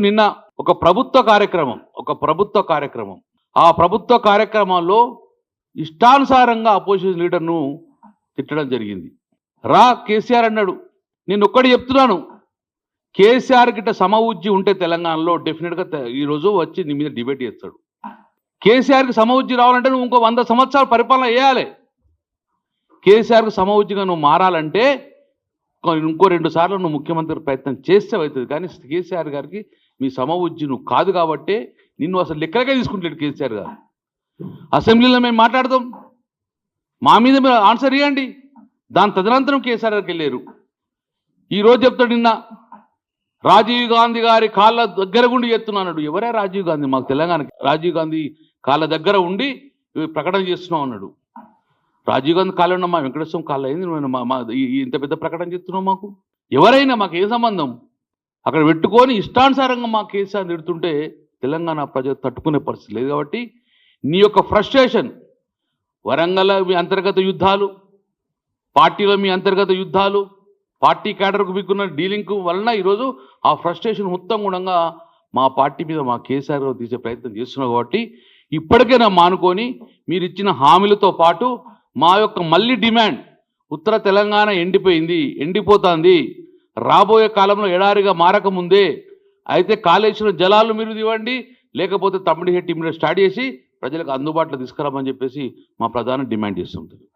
నిన్న ఒక ప్రభుత్వ కార్యక్రమం ఒక ప్రభుత్వ కార్యక్రమం. ఆ ప్రభుత్వ కార్యక్రమాల్లో ఇష్టానుసారంగా అపోజిషన్ లీడర్ను తిట్టడం జరిగింది. రా కేసీఆర్ అన్నాడు. నేను ఒక్కటి చెప్తున్నాను. కేసీఆర్ గిట్ట సమవుజ్జి ఉంటే తెలంగాణలో డెఫినెట్గా ఈరోజు వచ్చి నీ మీద డిబేట్ చేస్తాడు. కేసీఆర్కి సమవుజ్జి రావాలంటే నువ్వు ఇంకో వంద సంవత్సరాలు పరిపాలన చేయాలి. కేసీఆర్కి సమవుజ్జిగా నువ్వు మారాలంటే ఇంకో రెండు సార్లు నువ్వు ముఖ్యమంత్రి ప్రయత్నం చేస్తే అవుతుంది. కానీ కేసీఆర్ గారికి మీ సమవుజ్జి నువ్వు కాదు కాబట్టే నిన్ను అసలు లెక్కలకే తీసుకుంటలేడు కేసీఆర్ గారు. అసెంబ్లీలో మేము మాట్లాడదాం మా మీద మీరు ఆన్సర్ ఇవ్వండి దాని తదనంతరం కేసీఆర్ గారికి వెళ్ళారు. ఈ రోజు చెప్తాడు నిన్న రాజీవ్ గాంధీ గారి కాళ్ళ దగ్గర ఉండి చెప్తున్నాడు ఎవరే రాజీవ్ గాంధీ? మాకు తెలంగాణకి రాజీవ్ గాంధీ కాళ్ళ దగ్గర ఉండి ప్రకటన చేస్తున్నాం అన్నాడు. రాజీవ్ గాంధీ కాళ్ళు ఉన్న మా వెంకటేశ్వరం కాళ్ళు అయింది. ఇంత పెద్ద ప్రకటన చేస్తున్నావు మాకు. ఎవరైనా మాకు ఏ సంబంధం? అక్కడ పెట్టుకొని ఇష్టానుసారంగా మా కేసీఆర్ తిడుతుంటే తెలంగాణ ప్రజలు తట్టుకునే పరిస్థితి లేదు కాబట్టి నీ యొక్క ఫ్రస్ట్రేషన్ వరంగల్ మీ అంతర్గత యుద్ధాలు పార్టీలో మీ అంతర్గత యుద్ధాలు పార్టీ క్యాడర్కు మీకున్న డీలింగ్ వలన ఈరోజు ఆ ఫ్రస్ట్రేషన్ మొత్తం గుణంగా మా పార్టీ మీద మా కేసీఆర్ గారు తీసే ప్రయత్నం చేస్తున్నావు కాబట్టి ఇప్పటికైనా మానుకొని మీరు ఇచ్చిన హామీలతో పాటు మా యొక్క మళ్ళీ డిమాండ్ ఉత్తర తెలంగాణ ఎండిపోయింది ఎండిపోతుంది. రాబోయే కాలంలో ఎడారిగా మారకముందే అయితే కాళేశ్వరం జలాలు మీరు ఇవ్వండి లేకపోతే తమ్మిడి హెట్టి మీరు స్టార్ట్ చేసి ప్రజలకు అందుబాటులో తీసుకురామని చెప్పేసి మా ప్రధాన డిమాండ్ చేస్తుంది